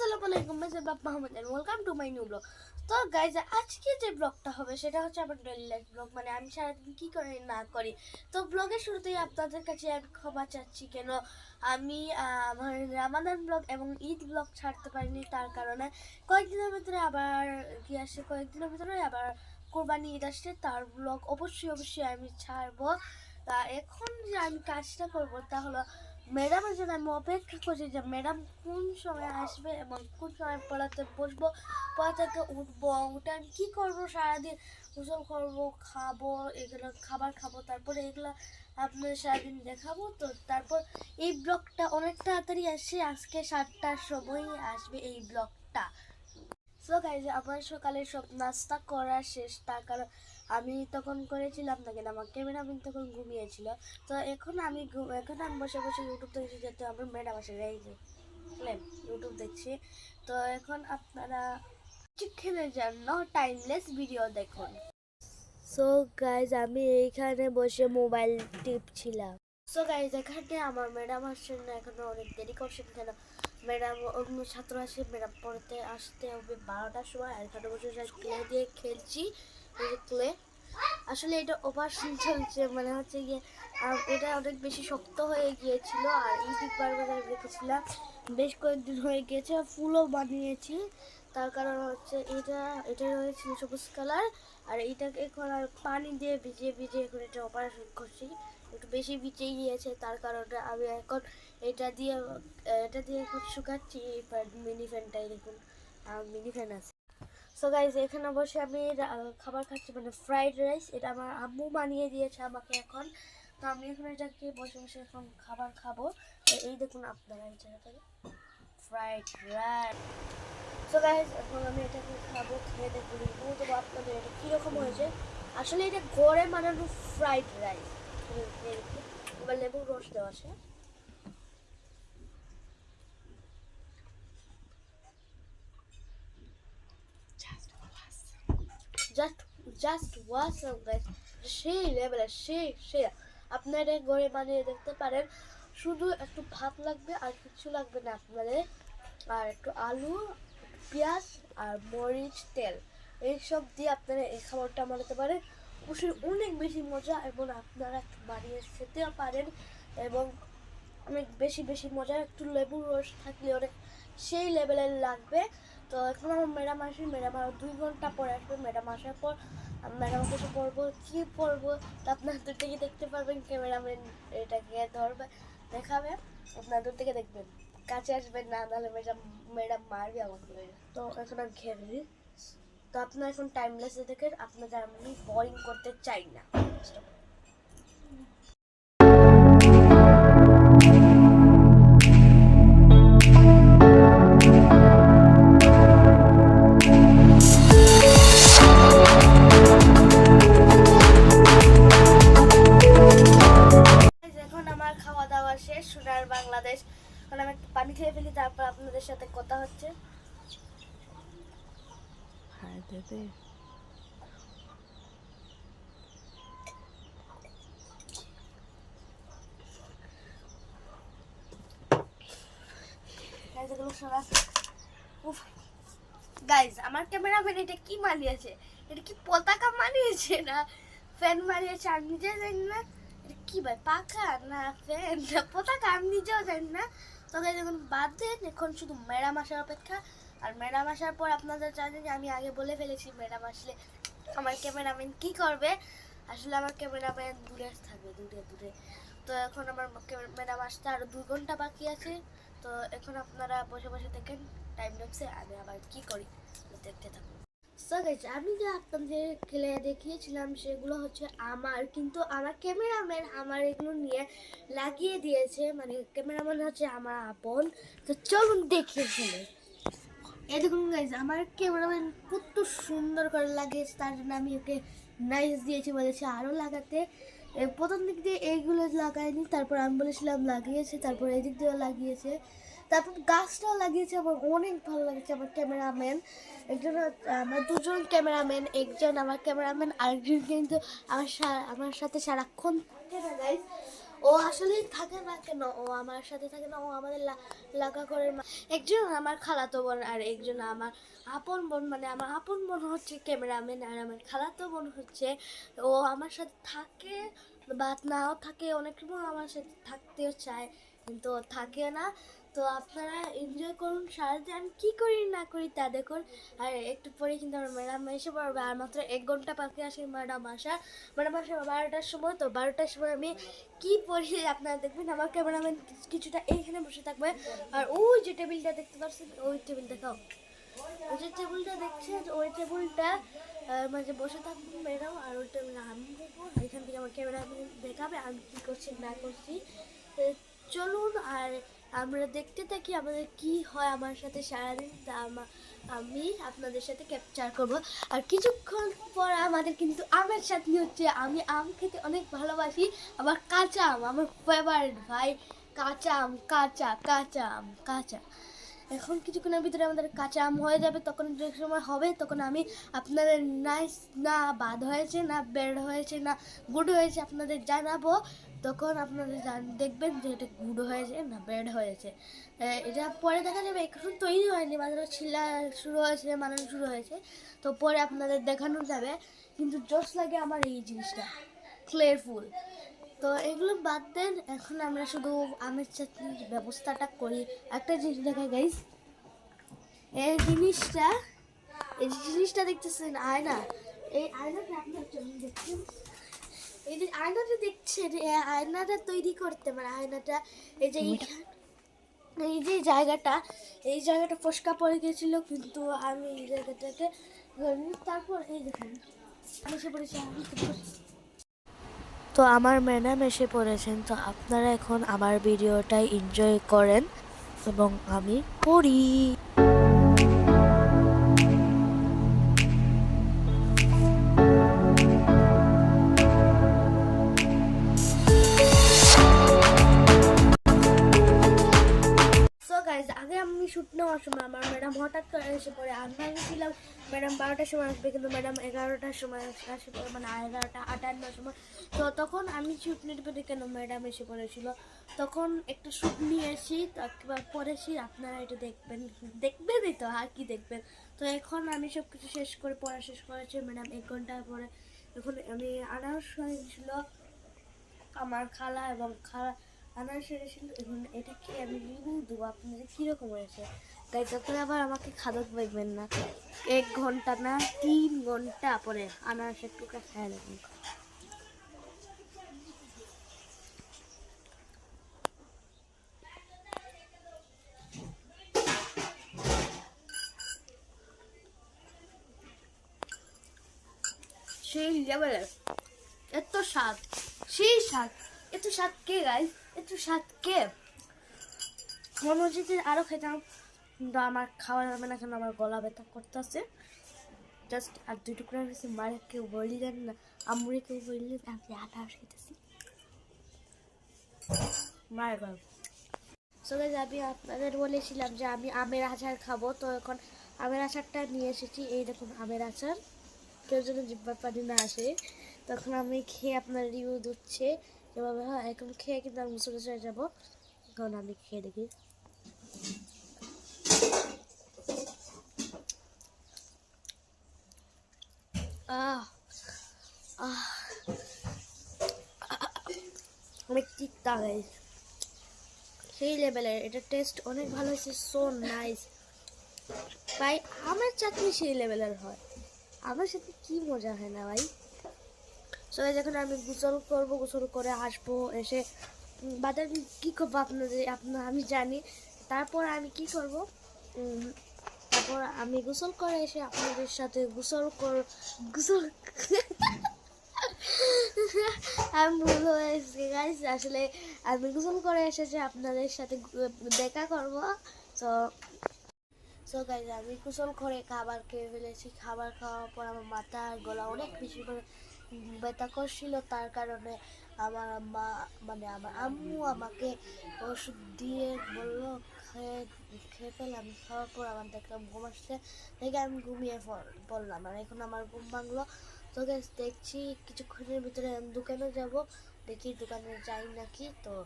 আসসালামু আলাইকুম মেসে বাপ Mahmud and welcome to my new blog তো গাইজ আজকে যে ব্লগটা হবে সেটা হচ্ছে আমার ডেলি লাইফ ব্লগ মানে আমি সারাদিন কী করি না করি। তো ব্লগের শুরুতেই আপনাদের কাছে আমি ক্ষমা চাচ্ছি কেন? আমি আমার রামাদান ব্লগ এবং ঈদ ব্লগ ছাড়তে পারিনি তার কারণে। কয়েকদিনের ভিতরে আবার কি আসছে? কয়েকদিনের ভিতরে আবার কোরবানি ঈদ আসছে, তার ব্লগ অবশ্যই অবশ্যই আমি ছাড়বো। তা এখন যে আমি কাজটা করব তা হলো ম্যাডামের জন্য আমি অপেক্ষা করছি যে ম্যাডাম কোন সময় আসবে এবং কোন সময় পড়াতে বসবো? পড়া থেকে উঠবো, উঠে আমি কী করব? সারাদিন গোসল করব, খাব, এগুলো খাবার খাব, তারপরে এগুলো আপনার সারাদিন দেখাবো তো। তারপর এই ব্লগটা অনেক তাড়াতাড়ি আসছে আজকে সাতটার সময় আসবে এই ব্লগটা। সো গাইজ আমার সকালে সব নাস্তা করা শেষ, তার কারণ আমি তখন করেছিলাম না কেন, আমার ক্যামেরাম্যান তখন ঘুমিয়েছিল। তো এখন আমি এখন আমি বসে বসে ইউটিউব দেখছি, যেহেতু আমার ম্যাডাম আসে, এই ইউটিউব দেখছি। তো এখন আপনারা কিছুক্ষণের জন্য টাইমলেস ভিডিও দেখুন। সো গাইজ আমি এইখানে বসে মোবাইল টিপছিলাম। সো গাইজ এখানে আমার ম্যাডাম আসছেন না, এখনও অনেক দেরি করছেন কেন? ম্যাডাম, অন্য ছাত্র আসে, ম্যাডাম, পড়তে আসতে হবে বারোটার সময়, এগারোটা বছর ক্লে দিয়ে খেলছি ক্লে। আসলে এটা অপারেশন চলছে মানে হচ্ছে গিয়ে এটা অনেক বেশি শক্ত হয়ে গিয়েছিল, আর ইউটিউব বারবার রেখেছিলাম বেশ কয়েকদিন হয়ে গিয়েছে, ফুলও বানিয়েছি। তার কারণ হচ্ছে এটা এটা রয়েছিল সবুজ কালার, আর এটাকে এখন আর পানি দিয়ে ভিজিয়ে ভিজিয়ে এখন এটা অপারেশন করছি। একটু বেশি ভিজেই গিয়েছে, তার কারণে আমি এখন এটা দিয়ে এটা দিয়ে এখন শুকাচ্ছি এই মিনি ফ্যানটাই দেখুন। মিনি ফ্যান আছে। সো গাইজ এখানে বসে আমি খাবার খাচ্ছি মানে ফ্রাইড রাইস এটা আমার আম্মু বানিয়ে দিয়েছে আমাকে এখন। তো আমি এখন এটাকে বসে বসে এখন খাবার খাব। এই দেখুন আপনারা জায়গাটাকে। ফ্রাইড রাইস সো গাইজ এখন আমি এটাকে খাব খেয়ে দেখব রিভিউ দেবো। আপনাদের এটা কীরকম হয়েছে? আসলে এটা গড়ে বানানো ফ্রাইড রাইস এবার লেবুর রস দেওয়া আছে। জাস্ট জাস্ট ওয়াসাম গাইস সেই লেভেলের সেই সেই আপনারা ঘরে বানিয়ে দেখতে পারেন। শুধু একটু ভাত লাগবে আর কিছু লাগবে না আপনাদের। আর একটু আলু, পেঁয়াজ আর মরিচ, তেল। এইসব দিয়ে আপনারা এই খাবারটা বানাতে পারেন। অবশ্যই অনেক বেশি মজা এবং আপনারা একটু বানিয়ে খেতেও পারেন এবং অনেক বেশি বেশি মজা একটু লেবুর রস থাকলে অনেক সেই লেভেলের লাগবে। তো এখন আমার ম্যাডাম আসে, ম্যাডাম দুই ঘণ্টা পরে আসবে। ম্যাডাম আসার পর ম্যাডাম কিছু পড়ব কী পড়ব তা আপনার দূর থেকে দেখতে পারবেন ক্যামেরাম্যান এটাকে ধরবে, দেখাবে। আপনার দূর থেকে দেখবেন, কাছে আসবেন না, নাহলে ম্যাডাম ম্যাডাম মারবে আমাকে। তো এখন আমি খেয়ে নিই তো আপনার এখন টাইমলেস দেখে আপনাদের আমি বোরিং করতে চাই না। Guys, এগুলো সরা উফ। গাইজ আমার ক্যামেরাম্যান এটা কি মানিয়েছে? এটা কি পতাকা মানিয়েছে না ফ্যান মারিয়েছে আমি নিজে জানি না। এটা কি ভাই পাখা না ফ্যান না পতাকা আমি নিজেও জানি না। তো গাইজ এখন বাদ দেন। এখন শুধু ম্যাডাম আসার অপেক্ষা। আর ম্যাডাম আসার পর আপনাদের জানেন আমি আগে বলে ফেলেছি ম্যাডাম আসলে আমার ক্যামেরাম্যান কি করবে? আসলে আমার ক্যামেরাম্যান দূরে থাকবে দূরে দূরে। তো এখন আমার ম্যাডাম আসতে আরও দু ঘণ্টা বাকি আছে। তো এখন আপনারা বসে বসে দেখেন টাইম ল্যাপসে আমি আবার কি করি দেখতে থাকুন। Guys, আমি যে আপনাদের খেলে দেখিয়েছিলাম সেগুলো হচ্ছে আমার কিন্তু আমার ক্যামেরাম্যান আমার এগুলো নিয়ে লাগিয়ে দিয়েছে মানে ক্যামেরাম্যান হচ্ছে আমার আপন। তো চলুন দেখিয়ে ফেলে এই দেখুন গাইজ আমার ক্যামেরাম্যান কত সুন্দর করে লাগিয়েছে তার জন্য আমি ওকে নাইস দিয়েছি বলেছি আরও লাগাতে। এ, প্রথম দিক দিয়ে এইগুলো লাগায়নি, তারপর আমি বলেছিলাম লাগিয়েছে, তারপর এদিক দিক দিয়েও লাগিয়েছে। তারপর গাছটাও লাগিয়েছে, আমার অনেক ভালো লাগছে আমার ক্যামেরাম্যান। একজন আমার দুজন ক্যামেরাম্যান, একজন আমার ক্যামেরাম্যান, আরেকজন কিন্তু আমার আমার সাথে সারাক্ষণ থাকে না গাইজ ও আসলে থাকে না কেন? ও আমার সাথে থাকে না, ও আমাদের লাগা করে একজন আমার খালাতো বোন আর একজন আমার আপন বোন মানে আমার আপন বোন হচ্ছে ক্যামেরাম্যান আর আমার খালাতো বোন হচ্ছে, ও আমার সাথে থাকে বা নাও থাকে, অনেক সময় আমার সাথে থাকতেও চায়, কিন্তু থাকে না। তো আপনারা এনজয় করুন, সারাদিন আমি কী করি না করি তা দেখুন। আর একটু পরে কিন্তু আমার ম্যাডাম এসে পড়বে। আর মাত্র এক ঘণ্টা বাকি আসে ম্যাডাম আসা। ম্যাডাম আসে বারোটার সময়, তো বারোটার সময় আমি কি পড়ি আপনারা দেখবেন? আমার ক্যামেরাম্যান কিছুটা এইখানে বসে থাকবে। আর ওই যে টেবিলটা দেখতে পাচ্ছেন, ওই টেবিল দেখাও। ওই যে টেবিলটা দেখছেন, ওই টেবিলটা মাঝে বসে থাকব ম্যাডাম আর ওই টেবিল আমি দেখব। এখান থেকে আমার ক্যামেরাম্যান দেখাবে আমি কী করছি, না করছি। চলুন, আর আমরা দেখতে থাকি আমাদের কি হয় আমার সাথে সারাদিন, তা আমা- আপনাদের সাথে ক্যাপচার করব। আর কিছুক্ষণ পর আমাদের কিন্তু আমের চাটনি হচ্ছে। আমি আম খেতে অনেক ভালোবাসি। আবার কাঁচা আম, আমার ফেভারিট ভাই। কাঁচা আম, কাঁচা কাঁচা আম, কাঁচা। এখন কিছুক্ষণের ভিতরে আমাদের কাঁচা আম হয়ে যাবে। তখন যে সময় হবে, তখন আমি আপনাদের নাইস না বাদ হয়েছে, না বেড হয়েছে, না গুড হয়েছে আপনাদের জানাব। তখন আপনাদের জান- দেখবেন যে এটা গুড হয়েছে না বেড হয়েছে। এটা পরে দেখা যাবে, এখন তৈরি হয়নি মাত্র ছিলা শুরু হয়েছে মানানো শুরু হয়েছে, তো পরে আপনাদের দেখানো যাবে, কিন্তু জোস লাগে আমার এই জিনিসটা ক্লিয়ারফুল তো এগুলো বাদ দেন, এখন আমরা শুধু আমের চাটনির ব্যবস্থাটা করি। একটা জিনিস দেখা গাইস এই জিনিসটা এই জিনিসটা দেখতেছেন, আয়না, এই আয়নাটা আপনার জন্য দেখছেন এই যে আয়নাটা দেখছেন আয়নাটা তৈরি করতে মানে আয়নাটা এই যে এই যে জায়গাটা এই জায়গাটা ফসকা পড়ে গেছিল কিন্তু আমি এই জায়গাটাকে তারপর এই দেখুন এসে পড়েছে আমি তো তো আমার ম্যাডাম এসে পড়েছেন তো আপনারা এখন আমার ভিডিওটাই এনজয় করেন এবং আমি পড়ি। শুট নেওয়ার সময় আমার ম্যাডাম হঠাৎ করে এসে পড়ে। আমি ভেবেছিলাম ম্যাডাম বারোটার সময় আসবে, কিন্তু ম্যাডাম এগারোটার সময় আসে পড়ে মানে এগারোটা আটান্নর সময়। তো তখন আমি শুট নিতে পারি কেন ম্যাডাম এসে পড়েছিল? তখন একটা শুট নিয়ে এসি তারপর পড়েছি আপনারা এটা দেখবেন। দেখবেনই তো? আর কি দেখবেন? তো এখন আমি সব কিছু শেষ করে, পড়া শেষ করেছি ম্যাডাম এক ঘণ্টা পরে এখন আমি আনারস হয়েছিল, আমার খালা এবং খালা সেরেছিল এবং এটা কি আমি রিভিউ দেবো, আপনাদের কীরকম হয়েছে? তাই তখন আবার আমাকে খাদক পাইবেন না, এক ঘণ্টা না, তিন ঘণ্টা পরে আনারসের টুকরা খায় দেখুন সেই লেভেলের এত স্বাদ, সেই স্বাদ, এত স্বাদ কে গাই এত স্বাদ কে মনে হচ্ছে যে আরও খেতাম কিন্তু আমার খাওয়া যাবে না কেন আমার গলা ব্যথা করতেছে। জাস্ট আর দুই টুকরা হয়েছে মারে কেউ বলি দেন না আমুরে কেউ বললে আমি আটা খেতেছি। মায়ের গল্প সো guys, আমি আপনাদের বলেছিলাম যে আমি আমের আচার খাব তো এখন আমের আচারটা নিয়ে এসেছি। এই দেখুন আমের আচার। কেউ যেন জিব্বার পানি না আসে। তখন আমি খেয়ে আপনার রিভিউ দিচ্ছে। এভাবে হয়, এখন খেয়ে কিন্তু আমি মুসলে চলে যাব। এখন আমি খেয়ে দেখি। অনেক তিক্তা গাইস সেই লেভেলের, এটা টেস্ট অনেক ভালো হয়েছে সো নাইস ভাই, আমার চাটনি সেই লেভেলের হয়। আমার সাথে কি মজা হয় না ভাই? সবাই যখন আমি গোসল করব, গোসল করে আসব, এসে বাদে আমি কী করব আপনাদের আপনার আমি জানি। তারপর আমি কি করব? তারপর আমি গোসল করে এসে আপনাদের সাথে গোসল কর, গোসল আমি ভুল হয়েছি গাইস আসলে আমি গোসল করে এসেছি, আপনাদের সাথে দেখা করব। তো সো গাইজ আমি গোসল করে খাবার খেয়ে ফেলেছি। খাবার খাওয়ার পর আমার মাথা আর গলা অনেক বেশি করে ব্যথা করছিল, তার কারণে আমার মা মানে আমার আম্মু আমাকে ওষুধ দিয়ে বলল, খেয়ে খেয়ে ফেলাম। খাওয়ার পর আমার দেখলাম ঘুম আসছে, দেখে আমি ঘুমিয়ে পড়- পড়লাম। আর এখন আমার ঘুম ভাঙলো। তো দেখছি কিছুক্ষণের ভিতরে আমি দোকানে যাব। দেখি দোকানে যাই নাকি? তো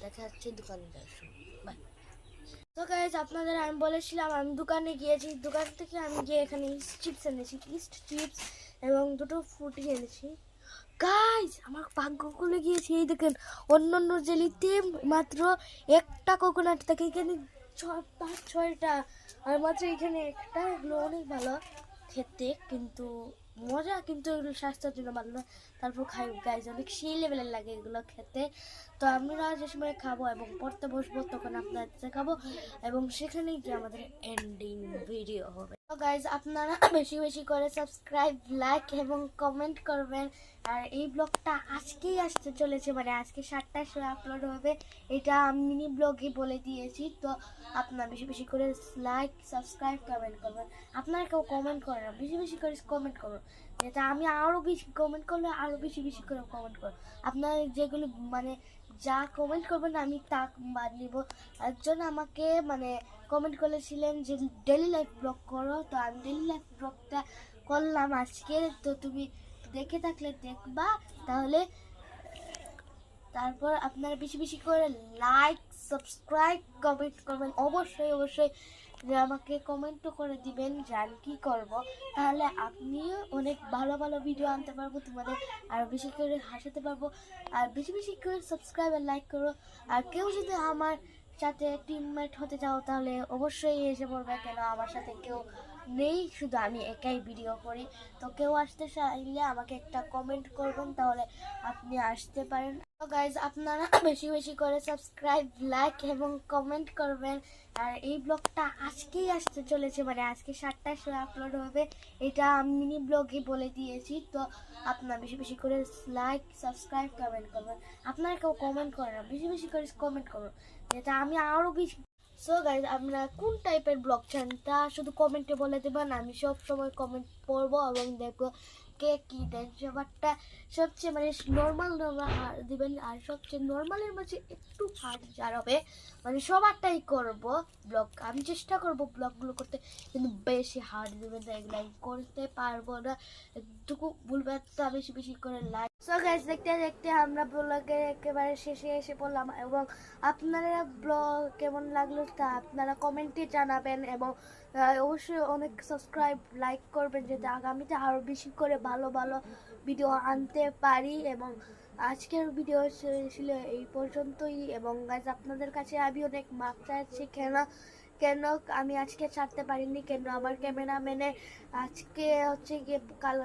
দেখা যাচ্ছে দোকানে যাওয়ার বাই তো গাইজ আপনাদের আমি বলেছিলাম, আমি দোকানে গিয়েছি। দোকান থেকে আমি গিয়ে এখানে ইস্ট চিপস এনেছি। ইস্ট চিপস এবং দুটো ফ্রুটি এনেছি। গাইজ আমার ভাগ্য খুলে গিয়েছে, এই দেখেন অন্য অন্য জেলিতে মাত্র একটা কোকোনাট থাকে এখানে ছ- পাঁচ, ছয়টা। আর মাত্র এখানে একটা, এগুলো অনেক ভালো। খেতে কিন্তু মজা, কিন্তু এগুলো স্বাস্থ্যের জন্য ভালো না। তারপর খাই গাইজ অনেক সেই লেভেলের লাগে এগুলো খেতে। তো আমরা যে সময় খাব এবং পড়তে বসবো, তখন আপনার খাব এবং সেখানেই গিয়ে আমাদের এন্ডিং ভিডিও হবে। গাইজ আপনারা বেশি বেশি করে সাবস্ক্রাইব লাইক এবং কমেন্ট করবেন। আর এই ব্লগটা আজকেই আসতে চলেছে মানে আজকে সাতটার সময় আপলোড হবে। এটা মিনি ব্লগে বলে দিয়েছি, তো আপনারা বেশি বেশি করে লাইক সাবস্ক্রাইব কমেন্ট করবেন। আপনারা কেউ কমেন্ট করেন না বেশি বেশি করে কমেন্ট করুন। যাতে আমি আরও বেশি কমেন্ট করলে আরও বেশি বেশি করে কমেন্ট করব আপনারা যেগুলো মানে যা কমেন্ট করবেন, আমি তা বাদ নিব একজন আমাকে মানে কমেন্ট করেছিলেন যে ডেলি লাইফ ব্লগ করো। তো আমি ডেলি লাইফ ব্লগটা করলাম আজকে। তো তুমি দেখে থাকলে দেখবা। তাহলে তারপর আপনারা বেশি বেশি করে লাইক সাবস্ক্রাইব কমেন্ট করবেন। অবশ্যই অবশ্যই আমাকে কমেন্টও করে দিবেন আমি কী করব। তাহলে আপনিও অনেক ভালো ভালো ভিডিও আনতে পারব, তোমাদের আর বেশি করে হাসাতে পারব। আর বেশি বেশি করে সাবস্ক্রাইব আর লাইক করো। আর কেউ যদি আমার সাথে টিমমেট হতে চাও, তাহলে অবশ্যই এসে পড়বে, কেন আমার সাথে কেউ নেই, শুধু আমি একাই ভিডিও করি। তো কেউ আসতে চাইলে আমাকে একটা কমেন্ট করবেন, তাহলে আপনি আসতে পারেন। গাইজ আপনারা বেশি বেশি করে সাবস্ক্রাইব লাইক এবং কমেন্ট করবেন। আর এই ব্লগটা আজকেই আসতে চলেছে মানে আজকে সাতটার সময় আপলোড হবে। এটা মিনি ব্লগে বলে দিয়েছি, তো আপনারা বেশি বেশি করে লাইক সাবস্ক্রাইব কমেন্ট করবেন। আপনারা কেউ কমেন্ট করেন না, বেশি বেশি করে কমেন্ট করুন যাতে আমি আরও বেশি সো গাইজ আপনারা কোন টাইপের ব্লগ চান? তা শুধু কমেন্টে বলে দেবেন, আমি সব সময় কমেন্ট পড়ব এবং দেখব। কে কী দেন সবারটা সবচেয়ে মানে নর্মাল নর্মাল হার আর সবচেয়ে নর্মালের মাঝে একটু যার হবে মানে সবারটাই করব ব্লগ, আমি চেষ্টা করব ব্লগগুলো করতে, কিন্তু বেশি এগুলো করতে পারব না। একটুকু ভুলবে বেশি বেশি করে লাইক সো দেখতে দেখতে আমরা ব্লগের একেবারে শেষে এসে পড়লাম, এবং আপনারা ব্লগ কেমন লাগল তা আপনারা কমেন্টে জানাবেন, এবং অবশ্যই অনেক সাবস্ক্রাইব লাইক করবেন যাতে আগামীতে আরও বেশি করে ভালো ভালো ভিডিও আনতে পারি এবং আজকের ভিডিও ছিল এই পর্যন্তই এবং গাইজ আপনাদের কাছে আমি অনেক মাপ চাইছি, কেন কেন আমি আজকে ছাড়তে পারিনি, কেন আমার ক্যামেরাম্যানে আজকে হচ্ছে গিয়ে কাল,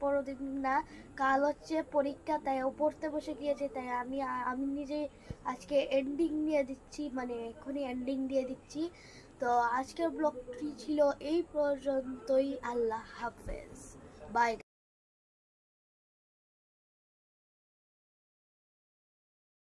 পরদিন না, কাল হচ্ছে পরীক্ষা, তাই ও পড়তে বসে গিয়েছে, তাই আমি আমি নিজেই আজকে এন্ডিং দিয়ে দিচ্ছি মানে এখনই এন্ডিং দিয়ে দিচ্ছি। তো আজকের ব্লগটি ছিল এই পর্যন্তই। আল্লাহ হাফেজ। বাই